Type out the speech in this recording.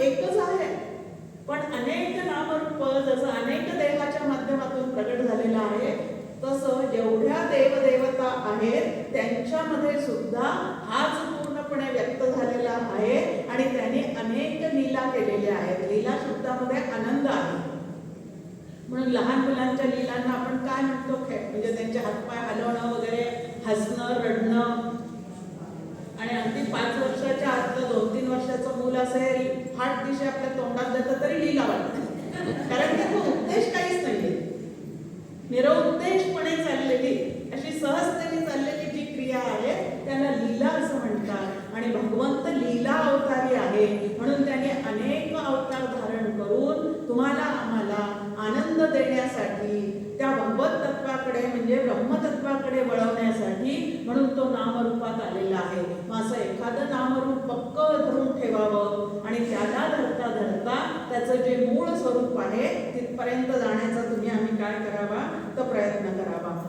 एकच आहे. पण अनेक नामरूप जसं अनेक देवाच्या माध्यमातून प्रगट झालेलं आहे तसं जेवढ्या देवदेवता आहेत त्यांच्यामध्ये सुद्धा हाच पूर्णपणे व्यक्त झालेला आहे आणि त्यांनी अनेक लीला केलेल्या आहेत. लीला शब्दामध्ये आनंद आहे. म्हणून लहान मुलांच्या लीलांना आपण काय म्हणतो? खेळ म्हणजे त्यांचे हातपाय हलवणं वगैरे हसणं रडणं. आणि अगदी पाच वर्षाच्या आतलं दोन तीन वर्षाचं मूल असेल हार्ट विषय आपल्या तोंडात जातं तरी लीला वाटतं. कारण त्याचा उद्देश काहीच नाहीये. निरउद्देशपणे चाललेली अशी सहजतेने चाललेली जी क्रिया आहे त्याला लीला असं म्हणतात. आणि भगवंत लीला अवतारी आहे. म्हणून त्याने अनेक अवतार धारण करून तुम्हाला आम्हाला आनंद देण्यासाठी त्या भगवत तत्वाकडे म्हणजे ब्रह्मतत्वाकडे वळवण्यासाठी म्हणून तो नामरूपात आलेला आहे. मग असं एखादं नामरूप पक्क धरून ठेवावं आणि त्याला धरता धरता त्याचं जे मूळ स्वरूप आहे तिथपर्यंत जाण्याचा तुम्ही आम्ही काय करावा? तर प्रयत्न करावा.